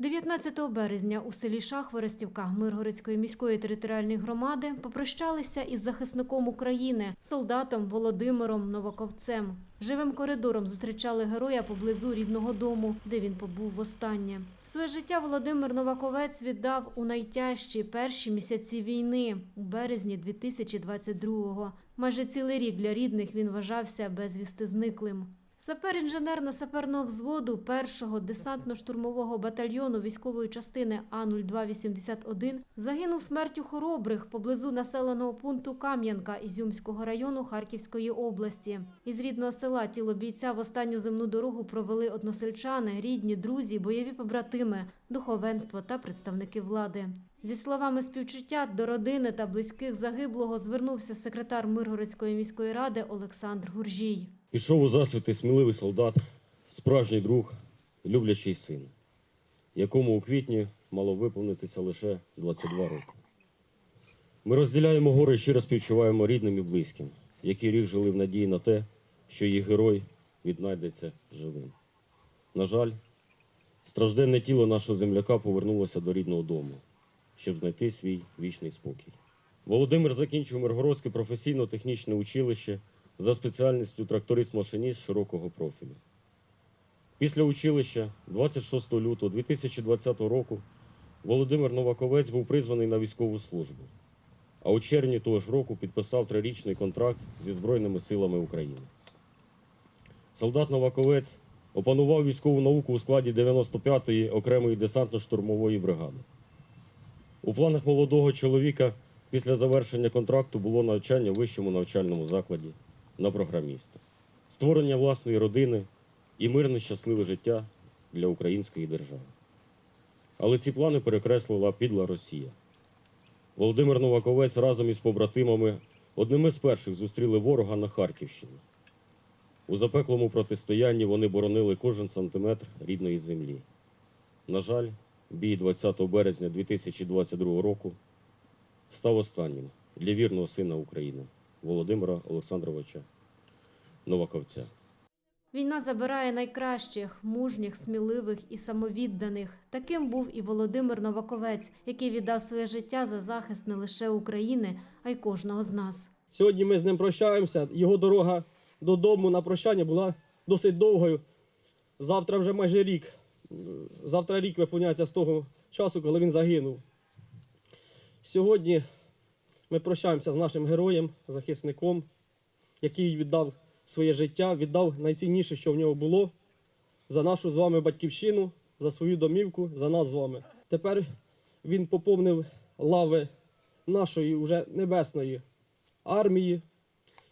19 березня у селі Шахворостівка Миргородської міської територіальної громади попрощалися із захисником України, солдатом Володимиром Новаковцем. Живим коридором зустрічали героя поблизу рідного дому, де він побув востаннє. Своє життя Володимир Новаковець віддав у найтяжчі перші місяці війни у березні 2022-го. Майже цілий рік для рідних він вважався безвісти зниклим. Сапер інженерно-саперного взводу першого десантно-штурмового батальйону військової частини А-0281 загинув смертю хоробрих поблизу населеного пункту Кам'янка Ізюмського району Харківської області. Із рідного села тіло бійця в останню земну дорогу провели односельчани, рідні, друзі, бойові побратими, духовенство та представники влади. Зі словами співчуття до родини та близьких загиблого звернувся секретар Миргородської міської ради Олександр Гуржій. Пішов у засвіти сміливий солдат, справжній друг, люблячий син, якому у квітні мало виповнитися лише 22 роки. Ми розділяємо горе і щиро співчуваємо рідним і близьким, які рік жили в надії на те, що їх герой віднайдеться живим. На жаль, стражденне тіло нашого земляка повернулося до рідного дому, щоб знайти свій вічний спокій. Володимир закінчив Миргородське професійно-технічне училище за спеціальністю тракторист-машиніст широкого профілю. Після училища 26 лютого 2020 року Володимир Новаковець був призваний на військову службу, а у червні того ж року підписав трирічний контракт зі Збройними силами України. Солдат Новаковець опанував військову науку у складі 95-ї окремої десантно-штурмової бригади. У планах молодого чоловіка після завершення контракту було навчання в вищому навчальному закладі на програміста, створення власної родини і мирне щасливе життя для української держави. Але ці плани перекреслила підла Росія. Володимир Новаковець разом із побратимами одними з перших зустріли ворога на Харківщині. У запеклому протистоянні вони боронили кожен сантиметр рідної землі. На жаль, бій 20 березня 2022 року став останнім для вірного сина України Володимира Олександровича Новаковця. Війна забирає найкращих, мужніх, сміливих і самовідданих. Таким був і Володимир Новаковець, який віддав своє життя за захист не лише України, а й кожного з нас. Сьогодні ми з ним прощаємося. Його дорога додому на прощання була досить довгою. Завтра вже майже рік. Завтра рік виповняється з того часу, коли він загинув. Сьогодні ми прощаємося з нашим героєм, захисником, який віддав своє життя, віддав найцінніше, що в нього було, за нашу з вами батьківщину, за свою домівку, за нас з вами. Тепер він поповнив лави нашої вже небесної армії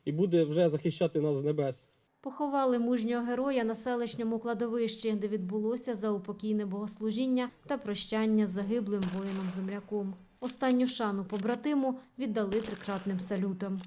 і буде вже захищати нас з небес. Поховали мужнього героя на селищному кладовищі, де відбулося заупокійне богослужіння та прощання з загиблим воїном-земляком. Останню шану побратиму віддали трикратним салютом.